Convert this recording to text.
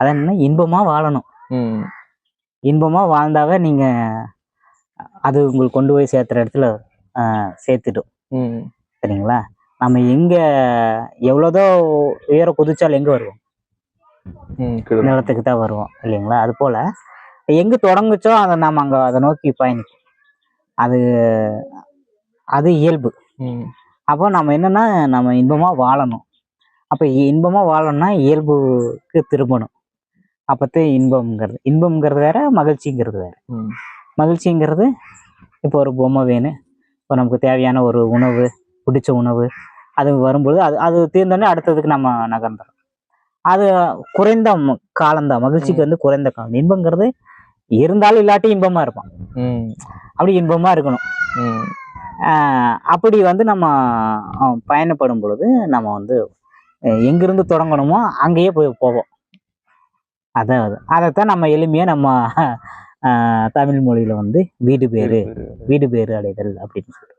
அதான் என்ன இன்பமாக வாழணும். இன்பமாக வாழ்ந்தாவே நீங்கள் அது உங்களுக்கு கொண்டு போய் சேர்த்துற இடத்துல ஆஹ், சேர்த்துடும். ம். சரிங்களா? நம்ம எங்கே எவ்வளோதோ உயர குதிச்சாலும் எங்கே வருவோம்? நிலத்துக்கு தான் வருவோம் இல்லைங்களா? அது போல் எங்கே தொடங்குச்சோ அதை நாம் அங்கே அதை நோக்கி பயணிக்கும் அது அது இயல்பு. அப்போ நம்ம என்னன்னா நம்ம இன்பமாக வாழணும். அப்போ இன்பமாக வாழணும்னா இயல்புக்கு திரும்பணும். அப்போத்தே இன்பம்ங்கிறது. இன்பம்ங்கிறது வேற மகிழ்ச்சிங்கிறது வேற. ம். மகிழ்ச்சிங்கிறது இப்போ ஒரு பொம்மை வேணும் இப்போ நமக்கு தேவையான ஒரு உணவு பிடிச்ச உணவு அது வரும்போது அது அது தீர்ந்தோடனே அடுத்ததுக்கு நம்ம நகர்ந்துடும் அது குறைந்த காலம்தான் மகிழ்ச்சிக்கு வந்து குறைந்த காலம். இன்பங்கிறது இருந்தாலும் இல்லாட்டி இன்பமாக இருப்பான் அப்படி இன்பமாக இருக்கணும். அப்படி வந்து நம்ம பயணப்படும் பொழுது நம்ம வந்து எங்கிருந்து தொடங்கணுமோ அங்கேயே போய் போவோம். அதான் அது. அதைத்தான் நம்ம எளிமையாக நம்ம தமிழ் மொழியில வந்து வீடு பேரு வீடு பேரு. அடைதல் அப்படின்னு சொல்லி